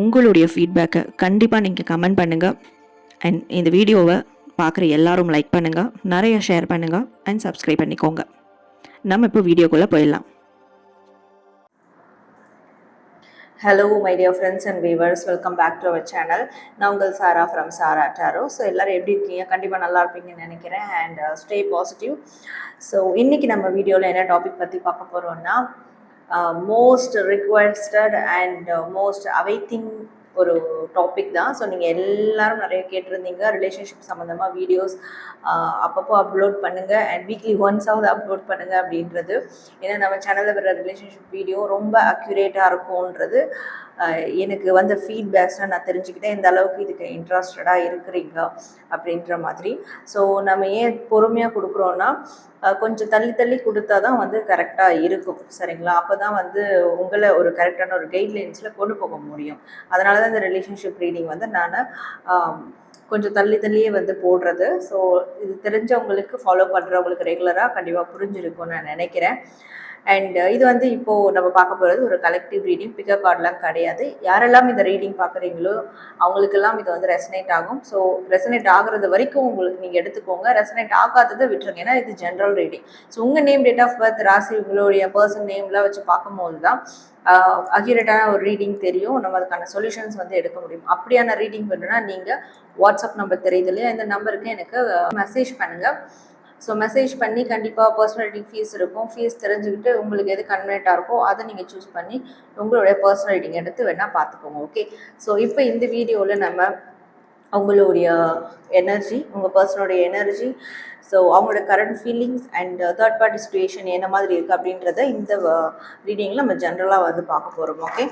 உங்களுடைய ஃபீட்பேக்கை கண்டிப்பாக நீங்கள் கமெண்ட் பண்ணுங்கள் அண்ட் இந்த வீடியோவை பார்க்குற எல்லாரும் லைக் பண்ணுங்கள் நிறைய ஷேர் பண்ணுங்கள் அண்ட் சப்ஸ்கிரைப் பண்ணிக்கோங்க. நம்ம இப்போ வீடியோக்குள்ளே போயிடலாம். Hello my dear friends and viewers welcome back to our channel நான் உங்கள் Sara from Sara Tarot. So எல்லோரும் எப்படி இருக்கீங்க? கண்டிப்பாக நல்லா இருப்பீங்கன்னு நினைக்கிறேன். அண்ட் ஸ்டே பாசிட்டிவ் ஸோ இன்றைக்கி நம்ம வீடியோவில் என்ன டாபிக் பற்றி பார்க்க போகிறோன்னா most requested and most awaiting ஒரு டாபிக் தான். ஸோ நீங்கள் எல்லாரும் நிறைய கேட்டிருந்தீங்க. ரிலேஷன்ஷிப் சம்மந்தமாக வீடியோஸ் அப்பப்போ அப்லோட் பண்ணுங்கள் அண்ட் வீக்லி ஒன்ஸாவது அப்லோட் பண்ணுங்கள் அப்படின்றது. ஏன்னா நம்ம சேனலில் வர ரிலேஷன்ஷிப் வீடியோ ரொம்ப அக்யூரேட்டாக இருக்கும்ன்றது எனக்கு வந்த ஃபீட்பேக்ஸ்னால் நான் தெரிஞ்சுக்கிட்டேன். இந்த அளவுக்கு இதுக்கு இன்ட்ரெஸ்டடாக இருக்கிறீங்க அப்படின்ற மாதிரி. ஸோ நம்ம ஏன் பொறுமையாக கொடுக்குறோன்னா கொஞ்சம் தள்ளி தள்ளி கொடுத்தா தான் வந்து கரெக்டாக இருக்கும். சரிங்களா? அப்போ தான் வந்து உங்களை ஒரு கரெக்டான ஒரு கைட்லைன்ஸில் கொண்டு போக முடியும். அதனால தான் இந்த ரிலேஷன்ஷிப் ரீடிங் வந்து நான் கொஞ்சம் தள்ளி தள்ளியே வந்து போடுறது. ஸோ இது தெரிஞ்சவங்களுக்கு ஃபாலோ பண்ணுறவங்களுக்கு ரெகுலராக கண்டிப்பாக புரிஞ்சிருக்கும்னு நான் நினைக்கிறேன். அண்ட் uh, இது வந்து இப்போது நம்ம பார்க்க போகிறது ஒரு கலெக்டிவ் ரீடிங் பிக்கப் கார்டெலாம் கிடையாது. யாரெல்லாம் இந்த ரீடிங் பார்க்குறீங்களோ அவங்களுக்கெல்லாம் இது வந்து ரெசனேட் ஆகும். ஸோ ரெசனேட் ஆகுறது வரைக்கும் உங்களுக்கு நீங்கள் எடுத்துக்கோங்க. ரெசனேட் ஆகாததை விட்டுருங்க. ஏன்னா இது ஜென்ரல் ரீடிங் ஸோ உங்கள் நேம் டேட் ஆஃப் பர்த் ராசி உங்களுடைய பர்சன் நேம்லாம் வச்சு பார்க்கும்போது தான் அக்யூரேட்டான ஒரு ரீடிங் தெரியும். நம்ம அதுக்கான சொல்யூஷன்ஸ் வந்து எடுக்க முடியும். அப்படியான ரீடிங் வேணும்னா நீங்கள் வாட்ஸ்அப் நம்பர் தெரியுது இல்லையா? இந்த நம்பருக்கு எனக்கு மெசேஜ் பண்ணுங்கள் ஸோ மெசேஜ் பண்ணி கண்டிப்பாக பர்சனாலிட்டி ஃபீஸ் இருக்கும். ஃபீஸ் தெரிஞ்சுக்கிட்டு உங்களுக்கு எது கன்வென்ட்டாக இருக்கோ அதை நீங்கள் சூஸ் பண்ணி உங்களுடைய பர்சனாலிட்டிங்க எடுத்து வேணால் பார்த்துக்கோங்க ஓகே ஸோ இப்போ இந்த வீடியோவில் நம்ம அவங்களுடைய எனர்ஜி உங்கள் பர்சனோடைய எனர்ஜி ஸோ அவங்களோட current feelings and third party situation என்ன மாதிரி இருக்குது அப்படின்றத இந்த uh, ரீடிங்கில் நம்ம ஜென்ரலாக வந்து பார்க்க போகிறோம் ஓகே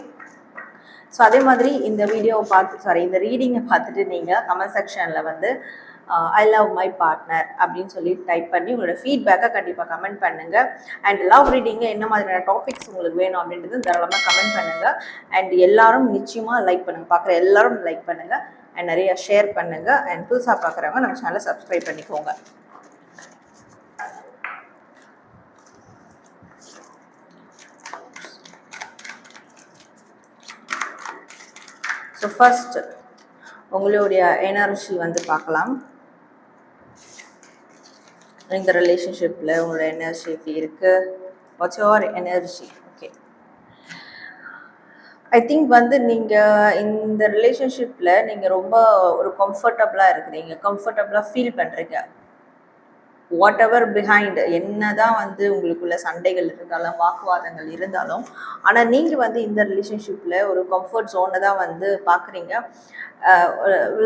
ஸோ அதே மாதிரி இந்த வீடியோவை பார்த்து சாரி இந்த ரீடிங்கை பார்த்துட்டு நீங்கள் கமெண்ட் செக்ஷனில் வந்து ஐ லவ் மை பார்ட்னர் அப்படின்னு சொல்லி டைப் பண்ணி உங்களோட ஃபீட்பேக்கை கண்டிப்பாக கமெண்ட் பண்ணுங்கள் அண்ட் லவ் ரீடிங்கு என்ன மாதிரியான டாபிக்ஸ் உங்களுக்கு வேணும் அப்படின்றது தாராளமாக கமெண்ட் பண்ணுங்கள் அண்ட் எல்லாரும் நிச்சயமாக லைக் பண்ணுங்கள் பார்க்குற எல்லாரும் லைக் பண்ணுங்கள் அண்ட் நிறைய ஷேர் பண்ணுங்கள் அண்ட் புதுசாக பார்க்குறவங்க நம்ம சேனலை சப்ஸ்கிரைப் பண்ணிக்கோங்க. ஸோ ஃபஸ்ட் உங்களுடைய எனர்ஜி வந்து பார்க்கலாம். இந்த ரிலேஷன்ஷிப்பில் உங்களோட எனர்ஜி எப்படி இருக்குது what's your energy okay I think வந்து நீங்கள் இந்த ரிலேஷன்ஷிப்பில் நீங்கள் ரொம்ப ஒரு கம்ஃபர்டபுளாக இருக்கிறீங்க. கம்ஃபர்டபுளாக ஃபீல் பண்ணுறீங்க வாட் எவர் பிஹைண்ட் என்னதான் வந்து உங்களுக்குள்ள சண்டைகள் இருந்தாலும் வாக்குவாதங்கள் இருந்தாலும் ஆனால் நீங்கள் வந்து இந்த ரிலேஷன்ஷிப்பில் ஒரு கம்ஃபர்ட் ஜோனை தான் வந்து பார்க்குறீங்க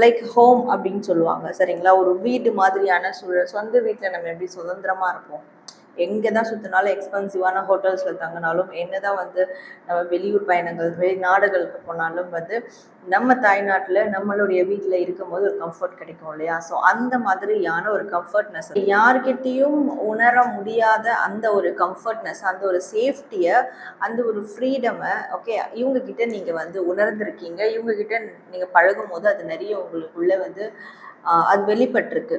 லைக் ஹோம் அப்படின்னு சொல்லுவாங்க சரிங்களா? ஒரு வீடு மாதிரியான சூழல் சொந்த வீட்டில் நம்ம எப்படி சுதந்திரமாக இருப்போம்? எங்கே தான் சுற்றினாலும் எக்ஸ்பென்சிவான ஹோட்டல்ஸில் தங்கினாலும் என்ன தான் வந்து நம்ம வெளியூர் பயணங்கள் வெளிநாடுகளுக்கு போனாலும் வந்து நம்ம தாய்நாட்டில் நம்மளுடைய வீட்டில் இருக்கும்போது ஒரு கம்ஃபர்ட் கிடைக்கும் இல்லையா? ஸோ அந்த மாதிரியான ஒரு கம்ஃபர்ட்னஸ் யார்கிட்டேயும் உணர முடியாத அந்த ஒரு கம்ஃபர்ட்னஸ் அந்த ஒரு சேஃப்டியை அந்த ஒரு ஃப்ரீடமை ஓகே இவங்க கிட்ட நீங்கள் வந்து உணர்ந்திருக்கீங்க. இவங்க கிட்ட நீங்கள் பழகும் போது அது நிறைய உங்களுக்குள்ள வந்து அது வெளிப்பட்டிருக்கு.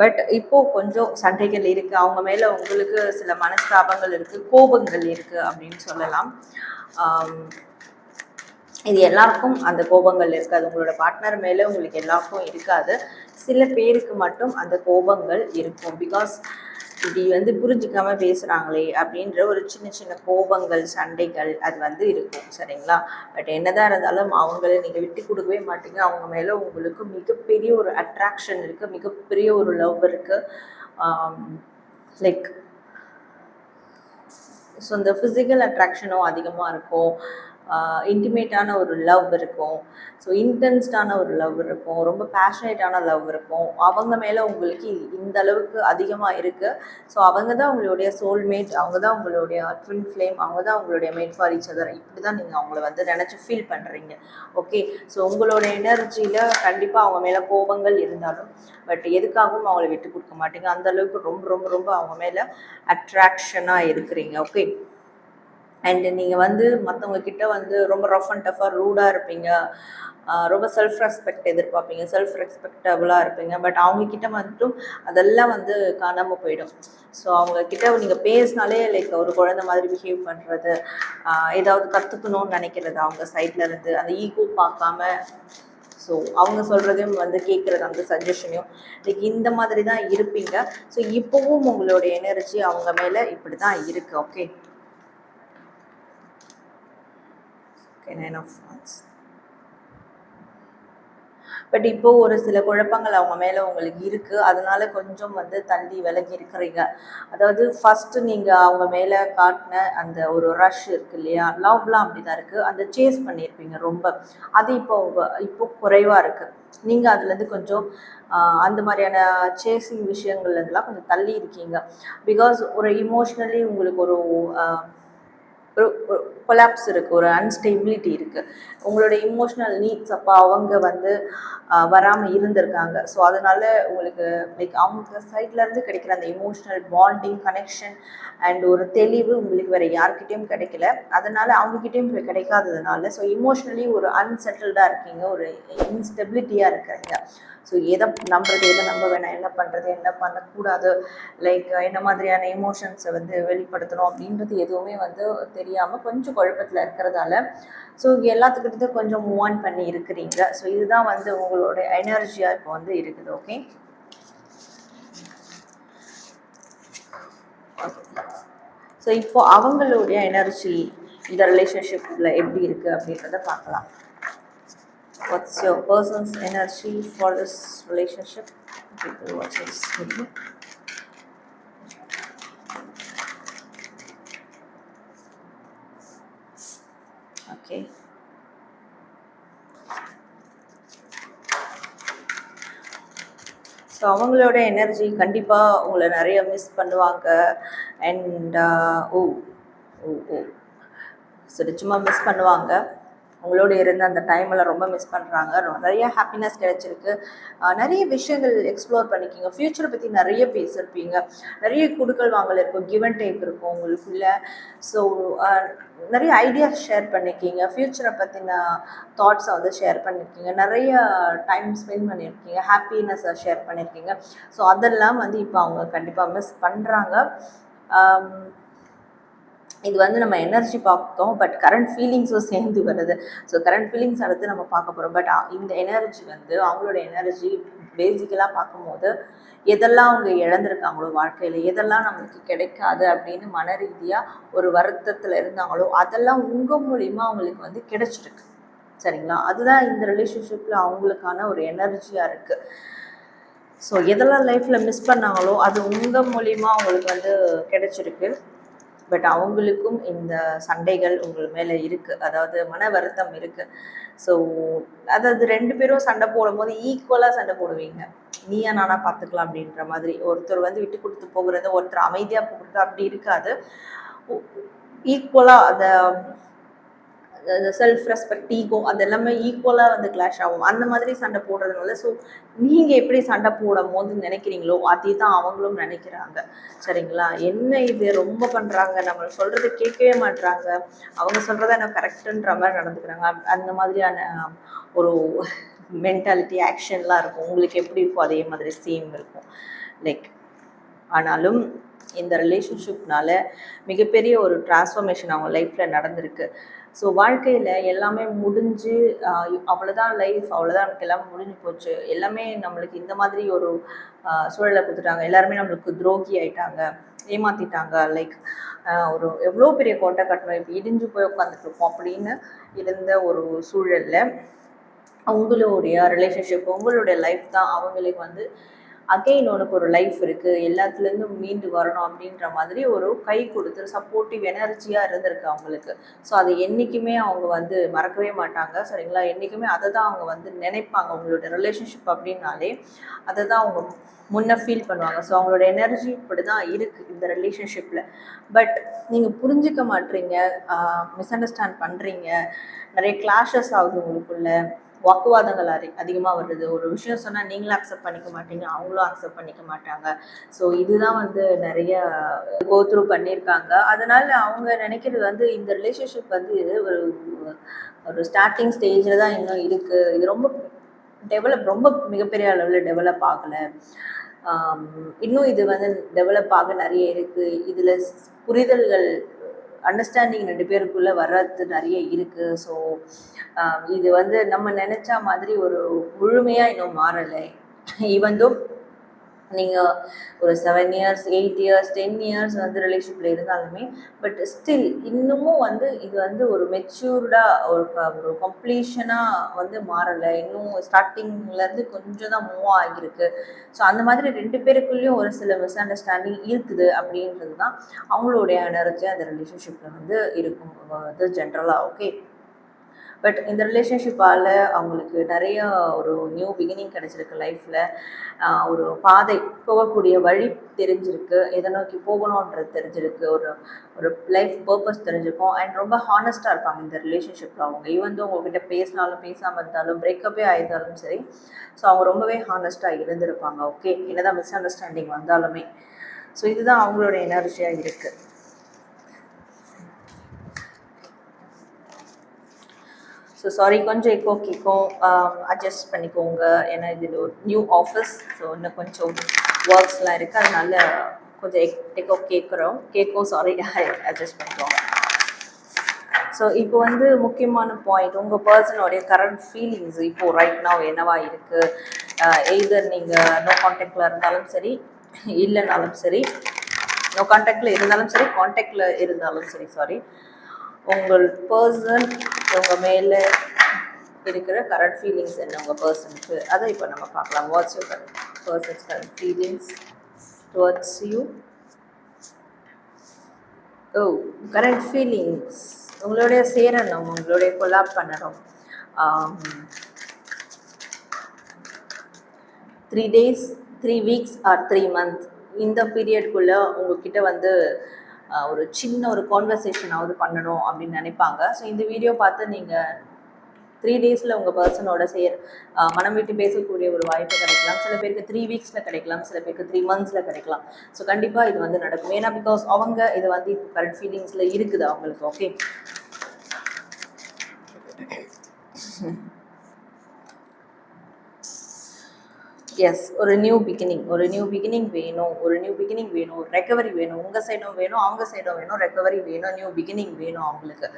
பட் இப்போ கொஞ்சம் சண்டைகள் இருக்கு. அவங்க மேல உங்களுக்கு சில மனஸ்தாபங்கள் இருக்கு. கோபங்கள் இருக்கு அப்படின்னு சொல்லலாம். இது எல்லாருக்கும் அந்த கோபங்கள் இருக்காது. உங்களோட பார்ட்னர் மேலே உங்களுக்கு எல்லாருக்கும் இருக்காது. சில பேருக்கு மட்டும் அந்த கோபங்கள் இருக்கும். பிகாஸ் இப்படி வந்து புரிஞ்சுக்காம பேசுகிறாங்களே அப்படின்ற ஒரு சின்ன சின்ன கோபங்கள் சண்டைகள் அது வந்து இருக்கும். சரிங்களா? பட் என்னதான் இருந்தாலும் அவங்கள நீங்கள் விட்டு கொடுக்கவே மாட்டீங்க. அவங்க மேலே உங்களுக்கு மிகப்பெரிய ஒரு அட்ராக்ஷன் இருக்குது மிகப்பெரிய ஒரு லவ் இருக்குது லைக் ஸோ இந்த ஃபிசிக்கல் அட்ராக்ஷனும் அதிகமாக இருக்கும் இன்டிமேட்டான ஒரு லவ் இருக்கும். ஸோ இன்டென்ஸ்டான ஒரு லவ் இருக்கும். ரொம்ப பேஷனேட்டான லவ் இருக்கும். அவங்க மேலே உங்களுக்கு இந்த அளவுக்கு அதிகமாக இருக்குது ஸோ அவங்க தான் உங்களுடைய சோல்மேட் அவங்க தான் உங்களுடைய ட்வின் ஃப்ளேம் அவங்க தான் உங்களுடைய மேட் ஃபார் ஈச் அதர் இப்படி தான் நீங்கள் அவங்கள வந்து நினச்சி ஃபீல் பண்ணுறீங்க ஓகே ஸோ உங்களோட எனர்ஜியில் கண்டிப்பாக அவங்க மேலே கோபங்கள் இருந்தாலும் பட் எதுக்காகவும் அவங்கள விட்டு கொடுக்க மாட்டீங்க. அந்த அளவுக்கு ரொம்ப ரொம்ப ரொம்ப அவங்க மேலே அட்ராக்ஷனாக இருக்கிறீங்க. ஓகே அண்ட் நீங்கள் வந்து மற்றவங்க கிட்ட வந்து ரொம்ப ரஃப் அண்ட் டஃபாக ரூடாக இருப்பீங்க. ரொம்ப செல்ஃப் ரெஸ்பெக்ட் எதிர்பார்ப்பீங்க. செல்ஃப் ரெஸ்பெக்டபுளாக இருப்பீங்க. பட் அவங்கக்கிட்ட மட்டும் அதெல்லாம் வந்து காணாமல் போயிடும். ஸோ அவங்கக்கிட்ட நீங்கள் பேசினாலே லைக் ஒரு குழந்தை மாதிரி பிஹேவ் பண்ணுறது ஏதாவது கற்றுக்கணும்னு நினைக்கிறது அவங்க சைட்ல இருந்து. அந்த ஈகோ பார்க்காம ஸோ அவங்க சொல்கிறதையும் வந்து கேட்குறது அந்த சஜஷனையும் லைக் இந்த மாதிரி தான் இருப்பீங்க. ஸோ இப்போவும் உங்களுடைய எனர்ஜி அவங்க மேலே இப்படி தான் இருக்குது okay okay nine of wands but இப்போ ஒரு சில குழப்பங்கள் அவங்க மேலே உங்களுக்கு இருக்குது அதனால கொஞ்சம் வந்து தள்ளி விலகி இருக்கிறீங்க. அதாவது ஃபஸ்ட்டு நீங்கள் அவங்க மேலே காட்டின அந்த ஒரு ரஷ் இருக்கு இல்லையா? லவ்லாம் அப்படி தான் இருக்குது அந்த சேஸ் பண்ணியிருப்பீங்க ரொம்ப. அது இப்போ உங்க இப்போ குறைவாக இருக்குது நீங்கள் அதுலேருந்து கொஞ்சம் அந்த மாதிரியான சேசிங் விஷயங்கள்ல கொஞ்சம் தள்ளி இருக்கீங்க. பிகாஸ் ஒரு இமோஷ்னலி உங்களுக்கு ஒரு ஒரு கொலாப்ஸ் இருக்குது ஒரு அன்ஸ்டெபிலிட்டி இருக்குது உங்களோட இமோஷ்னல் நீட்ஸ் அப்போ அவங்க வந்து வராமல் இருந்திருக்காங்க. ஸோ அதனால உங்களுக்கு லைக் அவங்க சைட்லேருந்து கிடைக்கிற அந்த இமோஷ்னல் பாண்டிங் கனெக்ஷன் அண்ட் ஒரு தெளிவு உங்களுக்கு வேறு யார்கிட்டேயும் கிடைக்கல. அதனால் அவங்கக்கிட்டேயும் போய் கிடைக்காததுனால ஸோ இமோஷ்னலி ஒரு அன்செட்டில்டாக இருக்கீங்க ஒரு இன்ஸ்டெபிலிட்டியாக இருக்கிறீங்க. ஸோ எதை நம்புறது எதை நம்ப வேணாம் என்ன பண்ணுறது என்ன பண்ணக்கூடாது? லைக் என்ன மாதிரியான எமோஷன்ஸை வந்து வெளிப்படுத்தணும் அப்படின்றது எதுவுமே வந்து தெரியாமல் கொஞ்சம் குழப்பத்தில் இருக்கிறதால ஸோ எல்லாத்துக்கிட்ட கொஞ்சம் மூவ் ஆன் பண்ணி இருக்கிறீங்க. ஸோ இதுதான் வந்து உங்களோட எனர்ஜியாக இப்போ வந்து இருக்குது ஓகே ஸோ இப்போ அவங்களுடைய எனர்ஜி இந்த ரிலேஷன்ஷிப்பில் எப்படி இருக்குது அப்படின்றத பார்க்கலாம். What's your person's energy for this relationship people watch this video. Okay. So அவங்களோட எனர்ஜி கண்டிப்பாக உங்களை நிறைய மிஸ் பண்ணுவாங்க. அண்ட் ஓ ஓ ஓ சரி சும்மா மிஸ் பண்ணுவாங்க. உங்களோட இருந்த அந்த டைமில் ரொம்ப மிஸ் பண்ணுறாங்க நிறைய ஹாப்பினஸ் கிடைச்சிருக்கு. நிறைய விஷயங்கள் எக்ஸ்ப்ளோர் பண்ணிக்கிங்க. ஃப்யூச்சரை பற்றி நிறைய பேசியிருப்பீங்க நிறைய குடுக்கல் வாங்கல் இருக்கும். கிவ் அண்ட் டேக் இருக்கும் உங்களுக்குள்ளே. ஸோ நிறைய ஐடியாஸ் ஷேர் பண்ணியிருக்கீங்க ஃப்யூச்சரை பற்றின தாட்ஸை வந்து ஷேர் பண்ணியிருக்கீங்க நிறைய டைம் ஸ்பெண்ட் பண்ணியிருக்கீங்க ஹாப்பினஸை ஷேர் பண்ணியிருக்கீங்க ஸோ அதெல்லாம் வந்து இப்போ அவங்க கண்டிப்பாக மிஸ் பண்ணுறாங்க இது வந்து நம்ம எனர்ஜி பார்த்தோம் பட் கரண்ட் ஃபீலிங்ஸும் சேர்ந்து வருது. ஸோ கரண்ட் ஃபீலிங்ஸ் அடுத்து நம்ம பார்க்க போகிறோம் பட் இந்த எனர்ஜி வந்து அவங்களோட எனர்ஜி பேசிக்கலாக பார்க்கும்போது எதெல்லாம் அவங்க இழந்திருக்காங்களோ வாழ்க்கையில் எதெல்லாம் நம்மளுக்கு கிடைக்காது அப்படின்னு மன ரீதியாக ஒரு வருத்தத்தில் இருந்தாங்களோ அதெல்லாம் உங்கள் மூலிமா அவங்களுக்கு வந்து கிடைச்சிருக்கு. சரிங்களா? அதுதான் இந்த ரிலேஷன்ஷிப்பில் அவங்களுக்கான ஒரு எனர்ஜியாக இருக்குது ஸோ எதெல்லாம் லைஃப்பில் மிஸ் பண்ணாங்களோ அது உங்கள் மூலிமா அவங்களுக்கு வந்து கிடைச்சிருக்கு. பட் அவங்களுக்கும் இந்த சண்டைகள் உங்கள் மேலே இருக்குது அதாவது மன வருத்தம் இருக்குது ஸோ அதாவது ரெண்டு பேரும் சண்டை போடும்போது ஈக்குவலாக சண்டை போடுவீங்க. நீயா நானா பார்த்துக்கலாம் அப்படின்ற மாதிரி. ஒருத்தர் வந்து விட்டு கொடுத்து போகிறது ஒருத்தர் அமைதியாக போகிறது அப்படி இருக்காது. ஈக்குவலாக அதை அந்த செல்ஃப் ரெஸ்பெக்ட் ஈகோ அது எல்லாமே ஈக்குவலாக வந்து கிளாஷ் ஆகும். அந்த மாதிரி சண்டை போடுறதுனால ஸோ நீங்கள் எப்படி சண்டை போடும் போது நினைக்கிறீங்களோ அதே தான் அவங்களும் நினைக்கிறாங்க. சரிங்களா? என்ன இது? ரொம்ப பண்ணுறாங்க நம்ம சொல்கிறது கேட்கவே மாட்டுறாங்க அவங்க சொல்கிறத என்ன கரெக்டுன்ற மாதிரி நடந்துக்கிறாங்க. அந்த மாதிரியான ஒரு மென்டாலிட்டி ஆக்ஷன்லாம் இருக்கும். உங்களுக்கு எப்படி இருக்கும் அதே மாதிரி சேம் இருக்கும். லைக் ஆனாலும் இந்த ரிலேஷன்ஷிப்னால மிகப்பெரிய ஒரு டிரான்ஸ்ஃபர்மேஷன் அவங்க லைஃப்பில் நடந்திருக்கு. ஸோ வாழ்க்கையில் எல்லாமே முடிஞ்சு அவ்வளோதான் லைஃப் அவ்வளோதான் எனக்கு எல்லாமே முடிஞ்சு போச்சு. எல்லாமே நம்மளுக்கு இந்த மாதிரி ஒரு சூழலை கொடுத்துட்டாங்க. எல்லாருமே நம்மளுக்கு துரோகி ஆயிட்டாங்க ஏமாத்திட்டாங்க. லைக் ஒரு எவ்வளோ பெரிய கோட்டை கட்டணும். இப்போ இடிஞ்சு போய் உட்காந்துட்ருக்கோம் அப்படின்னு இருந்த ஒரு சூழலில் உங்களுடைய ரிலேஷன்ஷிப் உங்களுடைய லைஃப் தான் அவங்களுக்கு வந்து அகெயின் உனக்கு ஒரு லைஃப் இருக்குது எல்லாத்துலேருந்தும் மீண்டு வரணும் அப்படின்ற மாதிரி ஒரு கை கொடுத்து சப்போர்ட்டிவ் எனர்ஜியாக இருந்திருக்கு அவங்களுக்கு. ஸோ அதை என்றைக்குமே அவங்க வந்து மறக்கவே மாட்டாங்க. சரிங்களா? என்றைக்குமே அதை தான் அவங்க வந்து நினைப்பாங்க. அவங்களோட ரிலேஷன்ஷிப் அப்படின்னாலே அதை தான் அவங்க முன்னே ஃபீல் பண்ணுவாங்க. ஸோ அவங்களோட எனர்ஜி இப்படி தான் இருக்குது இந்த ரிலேஷன்ஷிப்பில் பட் நீங்கள் புரிஞ்சுக்க மாட்டீங்க. மிஸ் அண்டர்ஸ்டாண்ட் பண்ணுறீங்க நிறைய கிளாஷஸ் ஆகுது உங்களுக்குள்ள. வாக்குவாதங்கள் அதி அதிகமாக வருது. ஒரு விஷயம் சொன்னால் நீங்களும் அக்செப்ட் பண்ணிக்க மாட்டீங்க அவங்களும் அக்செப்ட் பண்ணிக்க மாட்டாங்க. ஸோ இதுதான் வந்து நிறைய கோத்ரூ பண்ணியிருக்காங்க. அதனால் அவங்க நினைக்கிறது வந்து இந்த ரிலேஷன்ஷிப் வந்து ஒரு ஒரு ஸ்டார்டிங் ஸ்டேஜில் தான் இன்னும் இருக்குது இது ரொம்ப டெவலப் ரொம்ப மிகப்பெரிய அளவில் டெவலப் ஆகலை. இன்னும் இது வந்து டெவலப் ஆக நிறைய இருக்குது இதில் புரிதல்கள் அண்டர்ஸ்டாண்டிங் ரெண்டு பேருக்குள்ளே வர்றது நிறைய இருக்குது ஸோ um, இது வந்து நம்ம நினச்சா மாதிரி ஒரு முழுமையாக இன்னும் மாறலை. ஈவன் தோ நீங்கள் ஒரு seven years eight years ten years வந்து ரிலேஷன்ஷிப்பில் இருந்தாலுமே பட் ஸ்டில் இன்னமும் வந்து இது வந்து ஒரு மெச்சூர்டாக ஒரு ஒரு கம்ப்ளீஷனாக வந்து மாறலை. இன்னும் ஸ்டார்டிங்லேருந்து கொஞ்சம் தான் மூவ் ஆகியிருக்கு. ஸோ அந்த மாதிரி ரெண்டு பேருக்குள்ளேயும் ஒரு சில மிஸ் அண்டர்ஸ்டாண்டிங் இருக்குது அப்படின்றது தான் அவங்களுடைய எனர்ஜி அந்த ரிலேஷன்ஷிப்பில் வந்து இருக்கும் அது ஜென்ரலாக ஓகே பட் இந்த ரிலேஷன்ஷிப்பால் அவங்களுக்கு நிறைய ஒரு நியூ பிகினிங் கிடைச்சிருக்கு லைஃப்பில் ஒரு பாதை போகக்கூடிய வழி தெரிஞ்சிருக்கு. எதை நோக்கி போகணுன்றது தெரிஞ்சிருக்கு. ஒரு ஒரு லைஃப் பர்பஸ் தெரிஞ்சிருக்கும். அண்ட் ரொம்ப ஹானஸ்ட்டாக இருப்பாங்க இந்த ரிலேஷன்ஷிப்பில் அவங்க. ஈவன் உங்ககிட்ட பேசினாலும் பேசாமல் இருந்தாலும் பிரேக்கப்பே ஆயிருந்தாலும் சரி. ஸோ அவங்க ரொம்பவே ஹானஸ்ட்டாக இருந்திருப்பாங்க. ஓகே என்னதான் மிஸ் அண்டர்ஸ்டாண்டிங் வந்தாலுமே. ஸோ இதுதான் அவங்களோட எனர்ஜியாக இருக்குது ஸோ சாரி கொஞ்சம் எக்கோ கேட்கும் அட்ஜஸ்ட் பண்ணிக்கோங்க. ஏன்னா இது ஒரு நியூ ஆஃபீஸ் ஸோ இன்னும் கொஞ்சம் ஒர்க்ஸ்லாம் இருக்குது அதனால கொஞ்சம் எக் எக்கோ கேட்குறோம் கேட்கும் சாரி அட்ஜஸ்ட் பண்ணிக்கோங்க. ஸோ இப்போ வந்து முக்கியமான பாயிண்ட் உங்கள் பர்சனோடைய கரண்ட் ஃபீலிங்ஸ் இப்போது ரைட் நாவ் என்னவா இருக்குது எய்தர் uh, நீங்கள் நோ கான்டாக்டில் இருந்தாலும் சரி இல்லைனாலும் சரி நோ கான்டாக்டில் இருந்தாலும் சரி கான்டாக்டில் இருந்தாலும் சரி சாரி உங்கள் பர்சன் உங்கள் மேலே இருக்கிற கரண்ட் ஃபீலிங்ஸ் என்ன உங்கள் பர்சனுக்கு அதை இப்போ நம்ம பார்க்கலாம். What's you person's current feelings towards you oh current feelings உங்களுடைய சேரணும் உங்களுடைய கொலாப் பண்ணணும். Three days three weeks or three month இந்த பீரியட்குள்ளே உங்ககிட்ட வந்து ஒரு சின்ன ஒரு கான்வர்சேஷனாவது பண்ணணும் அப்படின்னு நினைப்பாங்க. ஸோ இந்த வீடியோ பார்த்து நீங்கள் த்ரீ டேஸில் உங்கள் பர்சனோட சேர் மனம் விட்டு பேசக்கூடிய ஒரு வாய்ப்பு கிடைக்கலாம். சில பேருக்கு த்ரீ வீக்ஸில் கிடைக்கலாம் சில பேருக்கு த்ரீ மந்த்ஸில் கிடைக்கலாம். ஸோ கண்டிப்பாக இது வந்து நடக்கும். ஏன்னா பிகாஸ் அவங்க இது வந்து இப்போ கரண்ட் ஃபீலிங்ஸில் இருக்குது அவங்களுக்கு ஓகே எஸ் ஒரு நியூ பிகினிங் ஒரு நியூ பிகினிங் வேணும் ஒரு நியூ பிகினிங் வேணும் ரெக்கவரி வேணும் உங்கள் சைடும் வேணும் அவங்க சைடும் வேணும் ரெக்கவரி வேணும் நியூ பிகினிங் வேணும் அவங்களுக்கு.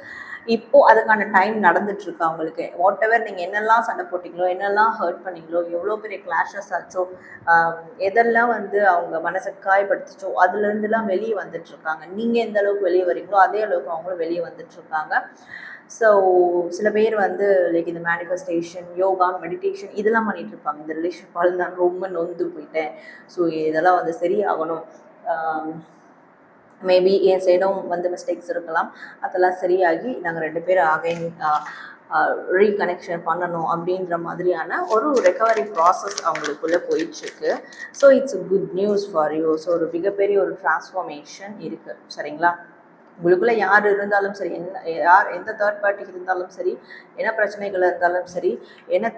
இப்போது அதுக்கான டைம் நடந்துட்டுருக்கு அவங்களுக்கு. வாட் எவர் நீங்கள் என்னெல்லாம் சண்டை போட்டிங்களோ என்னெல்லாம் ஹர்ட் பண்ணீங்களோ எவ்வளோ பெரிய கிளாஷஸ் ஆச்சோ எதெல்லாம் வந்து அவங்க மனசை காயப்படுத்துச்சோ அதுலேருந்துலாம் வெளியே வந்துட்டுருக்காங்க. நீங்கள் எந்த அளவுக்கு வெளியே வரீங்களோ அதே அளவுக்கு அவங்களும் வெளியே வந்துட்டுருக்காங்க. இருக்காங்க ஸோ சில பேர் வந்து லைக் இந்த மேனிஃபெஸ்டேஷன் யோகா மெடிடேஷன் இதெல்லாம் பண்ணிட்டு இருப்பாங்க. இந்த ரிலேஷன்ஷிப்பால் நான் ரொம்ப நொந்து போயிட்டேன். ஸோ இதெல்லாம் வந்து சரியாகணும். மேபி என் சைடும் வந்து மிஸ்டேக்ஸ் இருக்கலாம். அதெல்லாம் சரியாகி நாங்கள் ரெண்டு பேரும் அகைன் ரீகனெக்ஷன் பண்ணணும் அப்படின்ற மாதிரியான ஒரு ரெக்கவரி ப்ராசஸ் அவங்களுக்குள்ளே போயிட்டுருக்கு. So it's good news for you so ஒரு மிகப்பெரிய ஒரு டிரான்ஸ்ஃபர்மேஷன் இருக்குது சரிங்களா? உங்களுக்குள்ள யார் இருந்தாலும் சரி என்ன யார் எந்த தேர்ட் பார்ட்டி இருந்தாலும் சரி என்ன பிரச்சனைகள் இருந்தாலும் சரி என்ன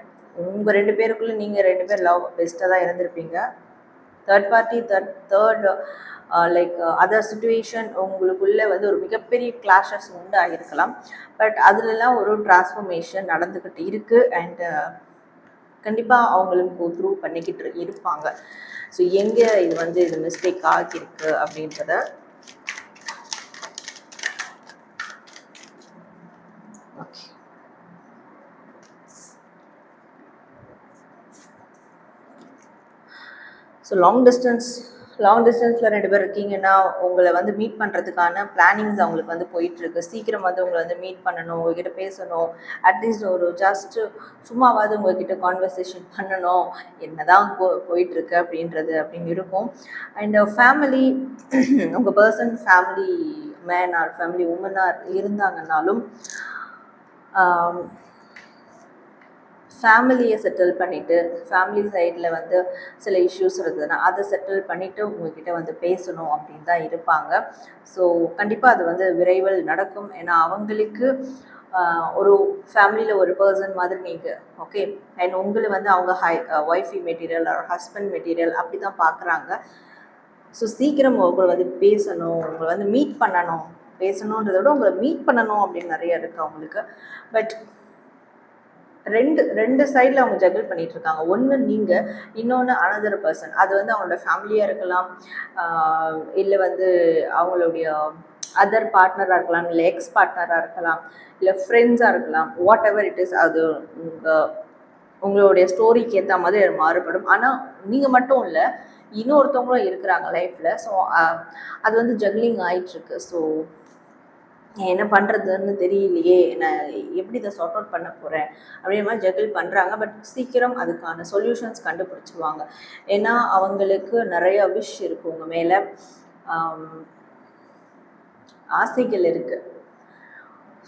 உங்கள் ரெண்டு பேருக்குள்ளே நீங்கள் ரெண்டு பேர் லவ் பெஸ்ட்டாக தான் இருந்திருப்பீங்க. Third party third third like other situation உங்களுக்குள்ளே வந்து ஒரு மிகப்பெரிய கிளாஷஸ் உண்டு ஆகியிருக்கலாம் பட் அதுலலாம் ஒரு டிரான்ஸ்ஃபர்மேஷன் நடந்துக்கிட்டு இருக்குது அண்டு கண்டிப்பாக அவங்களும் கோ த்ரூ பண்ணிக்கிட்டு இருப்பாங்க. ஸோ எங்கே இது வந்து இது மிஸ்டேக் ஆகியிருக்கு அப்படின்றத ஸோ லாங் டிஸ்டன்ஸ் லாங் டிஸ்டன்ஸில் ரெண்டு பேர் இருக்கீங்கன்னா உங்களை வந்து மீட் பண்ணுறதுக்கான பிளானிங்ஸ் அவங்களுக்கு வந்து போயிட்டுருக்கு. சீக்கிரம் வந்து உங்களை வந்து மீட் பண்ணணும் உங்ககிட்ட பேசணும். அட்லீஸ்ட் ஒரு ஜஸ்ட்டு சும்மாவாவது உங்ககிட்ட கான்வர்சேஷன் பண்ணணும். என்னதான் போ போயிட்டுருக்கு அப்படின்றது அப்படின்னு இருக்கும். அண்ட் ஃபேமிலி உங்கள் person family man or family woman or இருந்தாங்கன்னாலும் um, ஃபேமிலியை செட்டில் பண்ணிவிட்டு ஃபேமிலி சைடில் வந்து சில இஷ்யூஸ் இருந்ததுன்னா அதை செட்டில் பண்ணிவிட்டு உங்ககிட்ட வந்து பேசணும் அப்படின்னு தான் இருப்பாங்க. ஸோ கண்டிப்பாக அது வந்து விரைவில் நடக்கும். ஏன்னா அவங்களுக்கு ஒரு ஃபேமிலியில் ஒரு பர்சன் மாதிரி நீங்கள் ஓகே அண்ட் உங்களை வந்து அவங்க high wifey material husband material அப்படி தான் பார்க்குறாங்க ஸோ சீக்கிரம் உங்களை வந்து பேசணும் உங்களை வந்து மீட் பண்ணணும். பேசணுன்றத விட உங்களை மீட் பண்ணணும் அப்படின்னு நிறைய இருக்குது அவங்களுக்கு. பட் ரெண்டு ரெண்டு சைடில் அவங்க ஜகிள் பண்ணிட்டு இருக்காங்க ஒன்று நீங்கள் இன்னொன்று அனதர் பர்சன் அது வந்து அவங்களோட ஃபேமிலியாக இருக்கலாம். இல்லை வந்து அவங்களுடைய அதர் பார்ட்னராக இருக்கலாம் இல்லை எக்ஸ் பார்ட்னராக இருக்கலாம் இல்லை ஃப்ரெண்ட்ஸாக இருக்கலாம். வாட் எவர் இட் இஸ் அது உங்கள் உங்களுடைய ஸ்டோரிக்கு ஏற்ற மாதிரி மாறுபடும். ஆனால் நீங்கள் மட்டும் இல்லை இன்னொருத்தவங்களும் இருக்கிறாங்க லைஃப்பில் ஸோ அது வந்து ஜக்லிங் ஆயிட்டுருக்கு. ஸோ என்ன பண்ணுறதுன்னு தெரியலையே நான் எப்படி இதை சார்ட் அவுட் பண்ண போகிறேன் அப்படின்ற மாதிரி ஜகிள் பண்ணுறாங்க பட் சீக்கிரம் அதுக்கான சொல்யூஷன்ஸ் கண்டுபிடிச்சிருவாங்க. ஏன்னா அவங்களுக்கு நிறைய விஷ் இருக்கு உங்கள் மேலே. ஆசைகள் இருக்குது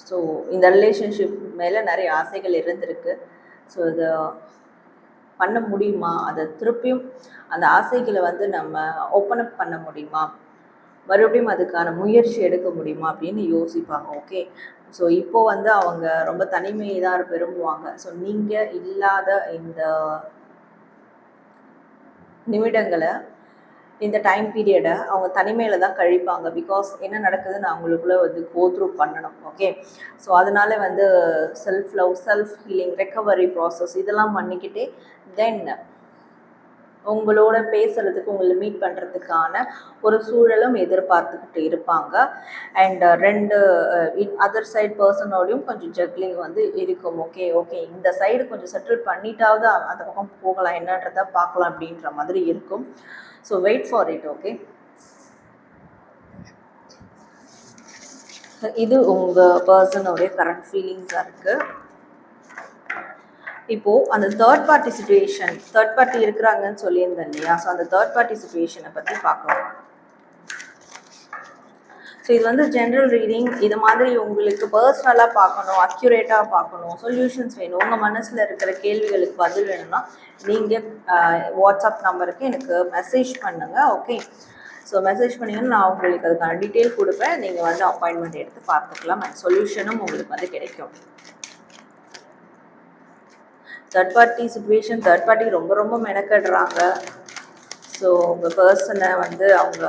ஸோ இந்த ரிலேஷன்ஷிப் மேலே நிறைய ஆசைகள் இருந்திருக்கு. ஸோ இதை பண்ண முடியுமா? அதை திருப்பியும் அந்த ஆசைகளை வந்து நம்ம ஓப்பன் அப் பண்ண முடியுமா? மறுபடியும் அதுக்கான முயற்சி எடுக்க முடியுமா அப்படின்னு யோசிப்பாங்க ஓகே ஸோ இப்போ வந்து அவங்க ரொம்ப தனிமையை தான் விரும்புவாங்க. ஸோ நீங்கள் இல்லாத இந்த நிமிடங்களை இந்த டைம் பீரியடை அவங்க தனிமையில் தான் கழிப்பாங்க. பிகாஸ் என்ன நடக்குதுன்னு அவங்களுக்குள்ள வந்து கோத்ரூ பண்ணணும் ஓகே ஸோ அதனால வந்து self love self healing recovery process இதெல்லாம் பண்ணிக்கிட்டே தென் உங்களோட பேசுறதுக்கு உங்களை மீட் பண்ணுறதுக்கான ஒரு சூழலும் எதிர்பார்த்துக்கிட்டு இருப்பாங்க. அண்ட் uh, ரெண்டு அதர் சைட் பர்சனோடையும் கொஞ்சம் ஜக்லிங் வந்து இருக்கும். ஓகே ஓகே இந்த சைடு கொஞ்சம் செட்டில் பண்ணிட்டாவது அந்த பக்கம் போகலாம். என்னன்றதை பார்க்கலாம் அப்படின்ற மாதிரி இருக்கும். So wait for it okay இது உங்கள் பர்சனோடைய கரண்ட் ஃபீலிங்ஸாக இருக்குது இப்போது அந்த third party situation third party இருக்கிறாங்கன்னு சொல்லியிருந்தேன் இல்லையா? ஸோ அந்த தேர்ட் பார்ட்டி சுச்சுவேஷனை பற்றி பார்க்கலாம். ஸோ இது வந்து ஜென்ரல் ரீடிங் இது மாதிரி உங்களுக்கு பர்சனலாக பார்க்கணும் அக்யூரேட்டாக பார்க்கணும் சொல்யூஷன்ஸ் வேணும் உங்கள் மனசில் இருக்கிற கேள்விகளுக்கு பதில் வேணும்னா நீங்கள் வாட்ஸ்அப் நம்பருக்கு எனக்கு மெசேஜ் பண்ணுங்கள் ஓகே ஸோ மெசேஜ் பண்ணிங்கன்னா நான் உங்களுக்கு அதுக்கான டீட்டெயில் கொடுப்பேன். நீங்கள் வந்து அப்பாயின்மெண்ட் எடுத்து பார்த்துக்கலாம். அண்ட் சொல்யூஷனும் உங்களுக்கு வந்து கிடைக்கும். Third party situation third party ரொம்ப ரொம்ப மெனக்கடுறாங்க. ஸோ உங்கள் பர்சனை வந்து அவங்க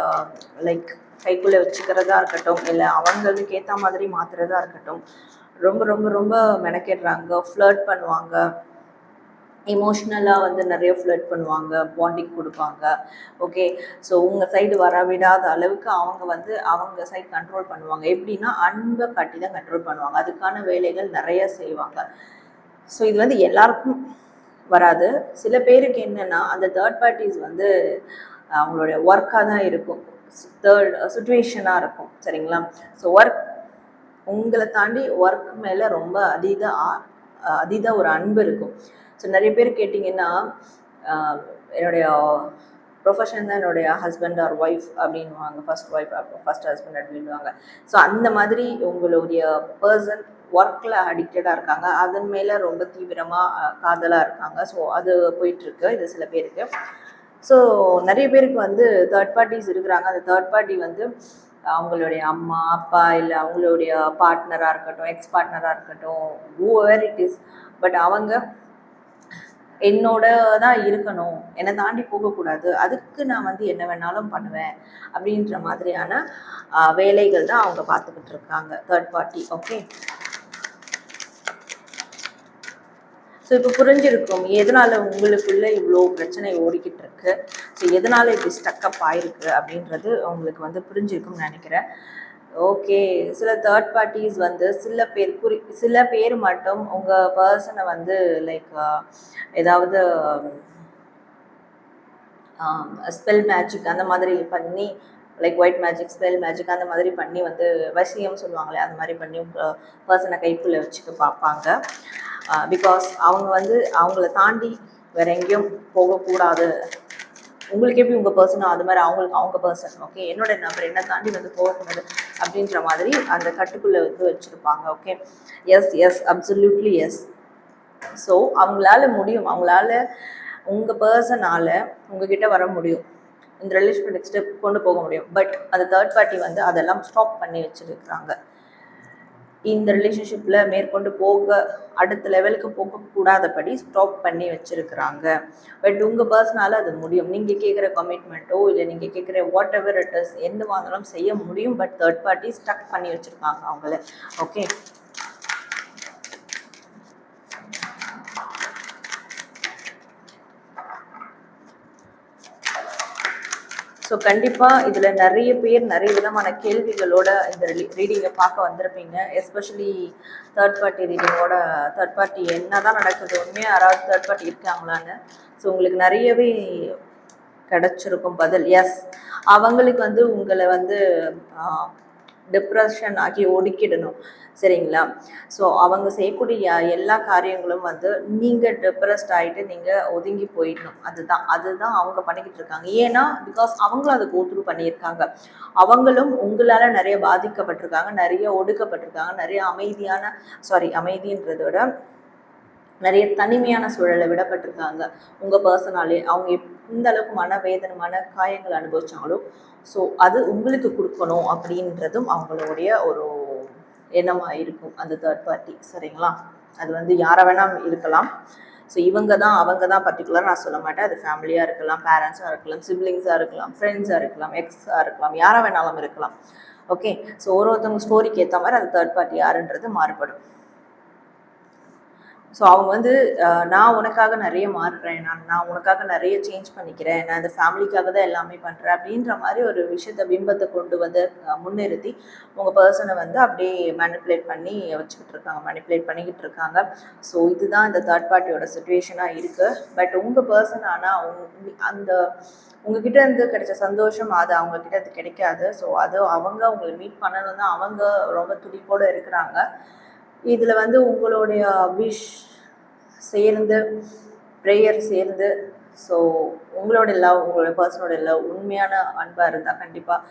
லைக் கைக்குள்ளே வச்சுக்கிறதா இருக்கட்டும் இல்லை அவங்களுக்கு ஏற்ற மாதிரி மாற்றுறதா இருக்கட்டும் ரொம்ப ரொம்ப ரொம்ப மெனக்கெடுறாங்க. ஃப்ளர்ட் பண்ணுவாங்க. எமோஷ்னலாக வந்து நிறைய ஃப்ளட் பண்ணுவாங்க. பாண்டிங் கொடுப்பாங்க. ஓகே ஸோ உங்கள் சைடு வர விடாத அளவுக்கு அவங்க வந்து அவங்க சைடு கண்ட்ரோல் பண்ணுவாங்க. எப்படின்னா அன்பை காட்டி தான் கண்ட்ரோல் பண்ணுவாங்க. அதுக்கான வேலைகள் நிறைய செய்வாங்க. ஸோ இது வந்து எல்லாருக்கும் வராது. சில பேருக்கு என்னென்னா அந்த தேர்ட் பார்ட்டிஸ் வந்து அவங்களுடைய ஒர்க்காக தான் இருக்கும். தேர்ட் சுச்சுவேஷனாக இருக்கும். சரிங்களா? ஸோ ஒர்க் உங்களை தாண்டி ஒர்க் மேலே ரொம்ப அதீத ஆ- அதீத ஒரு அன்பு இருக்கும். ஸோ நிறைய பேர் கேட்டிங்கன்னா என்னுடைய ப்ரொஃபஷன் தான் என்னுடைய ஹஸ்பண்ட் ஆர் ஒய்ஃப் அப்படின்வாங்க ஃபர்ஸ்ட் ஒய்ஃப் ஃபர்ஸ்ட் ஹஸ்பண்ட் அப்படின்வாங்க ஸோ அந்த மாதிரி உங்களுடைய பர்சன் ஒர்க்கில் அடிக்டடாக இருக்காங்க. அதன் மேலே ரொம்ப தீவிரமாக காதலாக இருக்காங்க. ஸோ அது போயிட்டுருக்கு. இது சில பேருக்கு. ஸோ நிறைய பேருக்கு வந்து தேர்ட் பார்ட்டிஸ் இருக்கிறாங்க. அந்த தேர்ட் பார்ட்டி வந்து அவங்களுடைய அம்மா அப்பா இல்லை அவங்களுடைய பார்ட்னராக இருக்கட்டும் எக்ஸ் பார்ட்னராக இருக்கட்டும் ஓவர் இட் இஸ் பட் அவங்க என்னோட தான் இருக்கணும். என்னை தாண்டி போகக்கூடாது. அதுக்கு நான் வந்து என்ன வேணாலும் பண்ணுவேன் அப்படின்ற மாதிரியான வேலைகள் தான் அவங்க பார்த்துக்கிட்டு இருக்காங்க. தேர்ட் பார்ட்டி ஓகே ஸோ இப்போ புரிஞ்சிருக்கும். எதனால உங்களுக்குள்ள இவ்வளோ பிரச்சனை ஓடிக்கிட்டு இருக்கு? ஸோ எதனால இப்படி ஸ்டக்கப் ஆயிருக்கு அப்படின்றது உங்களுக்கு வந்து புரிஞ்சிருக்கும்னு நினைக்கிறேன். ஓகே சில தேர்ட் பார்ட்டிஸ் வந்து சில பேர் குறி சில பேர் மட்டும் உங்கள் பர்சனை வந்து லைக் ஏதாவது ஸ்பெல் மேஜிக் அந்த மாதிரி பண்ணி like white magic spell magic அந்த மாதிரி பண்ணி வந்து வசியம் சொல்லுவாங்களே அந்த மாதிரி பண்ணி உங்கள் பர்சனை கைக்குள்ளே வச்சுக்க பார்ப்பாங்க. பிகாஸ் அவங்க வந்து அவங்கள தாண்டி வேற எங்கேயும் போகக்கூடாது. உங்களுக்கு எப்படி உங்கள் பர்சனோ அது மாதிரி அவங்களுக்கு அவங்க பர்சன் ஓகே என்னோட நபர் என்ன தாண்டி வந்து போகக்கூடாது அப்படின்ற மாதிரி அந்த கட்டுக்குள்ளே வந்து வச்சுருப்பாங்க okay yes yes absolutely yes so அவங்களால முடியும். அவங்களால உங்கள் பர்சனால் உங்ககிட்ட வர முடியும். இந்த ரிலேஷன் நெக்ஸ்ட் ஸ்டெப் கொண்டு போக முடியும். பட் அந்த தேர்ட் பார்ட்டி வந்து அதெல்லாம் ஸ்டாப் பண்ணி வச்சிருக்கிறாங்க. இந்த ரிலேஷன்ஷிப்பில் மேற்கொண்டு போக அடுத்த லெவலுக்கு போகக்கூடாதபடி ஸ்டாப் பண்ணி வச்சிருக்கிறாங்க. பட் உங்கள் பர்சனால் அது முடியும். நீங்கள் கேட்குற கமிட்மெண்ட்டோ இல்லை நீங்கள் கேட்குற வாட் எவர் இட் இஸ் எந்த வாங்கினாலும் செய்ய முடியும் பட் தேர்ட் பார்ட்டி ஸ்டக் பண்ணி வச்சுருக்காங்க அவங்கள. ஓகே ஸோ கண்டிப்பாக இதில் நிறைய பேர் நிறைய விதமான கேள்விகளோட இந்த ரீடிங்கை பார்க்க வந்திருப்பீங்க. எஸ்பெஷலி தேர்ட் பார்ட்டி ரீடிங்கோட தேர்ட் பார்ட்டி என்ன தான் நடக்குது உண்மையாக யாராவது தேர்ட் பார்ட்டி இருக்காங்களான்னு. ஸோ உங்களுக்கு நிறையவே கிடச்சிருக்கும் பதில். எஸ் அவங்களுக்கு வந்து உங்களை வந்து டிப்ரெஷன் ஆக்கி ஒடுக்கிடணும். சரிங்களா? ஸோ அவங்க செய்யக்கூடிய எல்லா காரியங்களும் வந்து நீங்கள் டிப்ரெஸ்ட் ஆகிட்டு நீங்கள் ஒதுங்கி போயிடணும். அதுதான். அதுதான் அவங்க பண்ணிக்கிட்டு இருக்காங்க. ஏன்னா பிகாஸ் அவங்களும் அதை கோத்ரூ பண்ணியிருக்காங்க. அவங்களும் உங்களால் நிறைய பாதிக்கப்பட்டிருக்காங்க நிறைய ஒடுக்கப்பட்டிருக்காங்க நிறைய அமைதியான சாரி அமைதின்றதை விட நிறைய தனிமையான சூழலை விடப்பட்டிருக்காங்க. உங்கள் பர்சனாலே அவங்க எப்- எந்த அளவுக்கு மனவேதனை மன காயங்கள் அனுபவிச்சாங்களோ ஸோ அது உங்களுக்கு கொடுக்கணும் அப்படின்றதும் அவங்களுடைய ஒரு என்னவா இருக்கும் அந்த தேர்ட் பார்ட்டி சரிங்களா? அது வந்து யாரை வேணால் இருக்கலாம். ஸோ இவங்க தான் அவங்க தான் பர்டிகுலர் நான் சொல்ல மாட்டேன். அது ஃபேமிலியாக இருக்கலாம் பேரண்ட்ஸாக இருக்கலாம் சிப்ளிங்ஸாக இருக்கலாம் ஃப்ரெண்ட்ஸாக இருக்கலாம் எக்ஸாக இருக்கலாம் யாராக வேணாலும் இருக்கலாம். ஓகே ஸோ ஒரு ஒருத்தவங்க ஸ்டோரிக்கு ஏற்ற மாதிரி அந்த தேர்ட் பார்ட்டி யாருன்றது மாறுபடும். ஸோ அவங்க வந்து நான் உனக்காக நிறைய மாறுறேன். நான் நான் உனக்காக நிறைய சேஞ்ச் பண்ணிக்கிறேன். நான் இந்த ஃபேமிலிக்காக தான் எல்லாமே பண்ணுறேன் அப்படின்ற மாதிரி ஒரு விஷயத்த பிம்பத்தை கொண்டு வந்து முன்னிறுத்தி உங்கள் பர்சனை வந்து அப்படியே மேனிப்புலேட் பண்ணி வச்சுக்கிட்டு இருக்காங்க. மேனிப்புலேட் பண்ணிக்கிட்டு இருக்காங்க. ஸோ இதுதான் இந்த தேர்ட் பார்ட்டியோட சுச்சுவேஷனாக இருக்குது பட் உங்கள் பர்சன் ஆனால் அவங்க அந்த உங்ககிட்ட இருந்து கிடைச்ச சந்தோஷம் அது அவங்கக்கிட்ட அது கிடைக்காது. ஸோ அது அவங்க உங்களை மீட் பண்ணணும் தான் அவங்க ரொம்ப துடிப்போடு இருக்கிறாங்க. இதில் வந்து உங்களுடைய விஷ் சேர்ந்து ப்ரேயர் சேர்ந்து ஸோ உங்களோட லவ் உங்களோட பர்சனோட லவ் உண்மையான அன்பாக இருந்தால் கண்டிப்பாக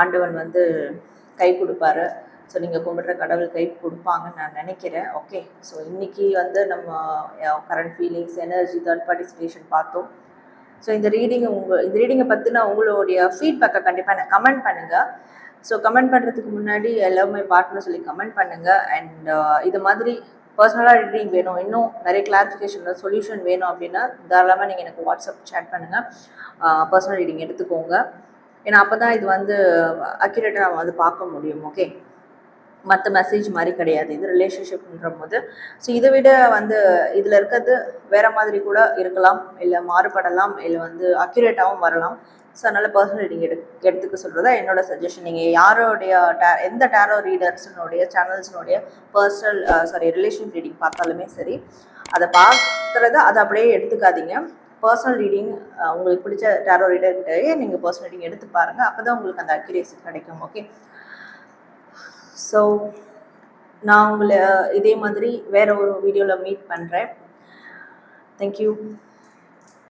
ஆண்டவன் வந்து கை கொடுப்பாரு. ஸோ நீங்கள் கும்பிட்ற கடவுள் கை கொடுப்பாங்கன்னு நான் நினைக்கிறேன். ஓகே ஸோ இன்றைக்கி வந்து நம்ம current feelings energy third participation பார்த்தோம். ஸோ இந்த ரீடிங்கை உங்கள் இந்த ரீடிங்கை பற்றின உங்களுடைய ஃபீட்பேக்கை கண்டிப்பாக எனக்கு கமெண்ட் பண்ணுங்கள் ஸோ கமெண்ட் பண்ணுறதுக்கு முன்னாடி எல்லாமே பார்ட்னர் சொல்லி கமெண்ட் பண்ணுங்கள் அண்ட் uh, இது மாதிரி பர்சனலாக எடிட்டிங் வேணும். இன்னும் நிறைய கிளாரிஃபிகேஷன் சொல்யூஷன் வேணும் அப்படின்னா தாராளமாக நீங்கள் எனக்கு வாட்ஸ்அப் சேட் பண்ணுங்கள் பர்சனல் எடிட்டிங் எடுத்துக்கோங்க. ஏன்னா அப்போ தான் இது வந்து அக்யூரேட்டாக நம்ம வந்து பார்க்க முடியும். ஓகே மற்ற மெசேஜ் மாதிரி கிடையாது. இது ரிலேஷன்ஷிப்ன்ற போது. ஸோ இதை விட வந்து இதில் இருக்கிறது வேற மாதிரி கூட இருக்கலாம். இல்லை மாறுபடலாம். இல்லை வந்து அக்யூரேட்டாகவும் வரலாம். ஸோ அதனால் பர்சனல் ரீடிங் எடு எடுத்துக்க சொல்கிறதா என்னோட சஜஷன் நீங்கள் யாரோடைய டே எந்த டேரோ ரீடர்ஸினுடைய சேனல்ஸினுடைய பர்சனல் சாரி ரிலேஷன் ரீடிங் பார்த்தாலுமே சரி அதை பார்க்குறத அதை அப்படியே எடுத்துக்காதீங்க. பர்சனல் ரீடிங் uh, உங்களுக்கு பிடிச்ச டேரோ ரீடர்கிட்டயே நீங்கள் பர்சனல் ரீடிங் எடுத்து பாருங்கள் அப்போ தான் உங்களுக்கு அந்த அக்யூரேசி கிடைக்கும் ஓகே ஸோ நான் உங்களை இதே மாதிரி வேற ஒரு வீடியோவில் மீட் பண்ணுறேன் தேங்க்யூ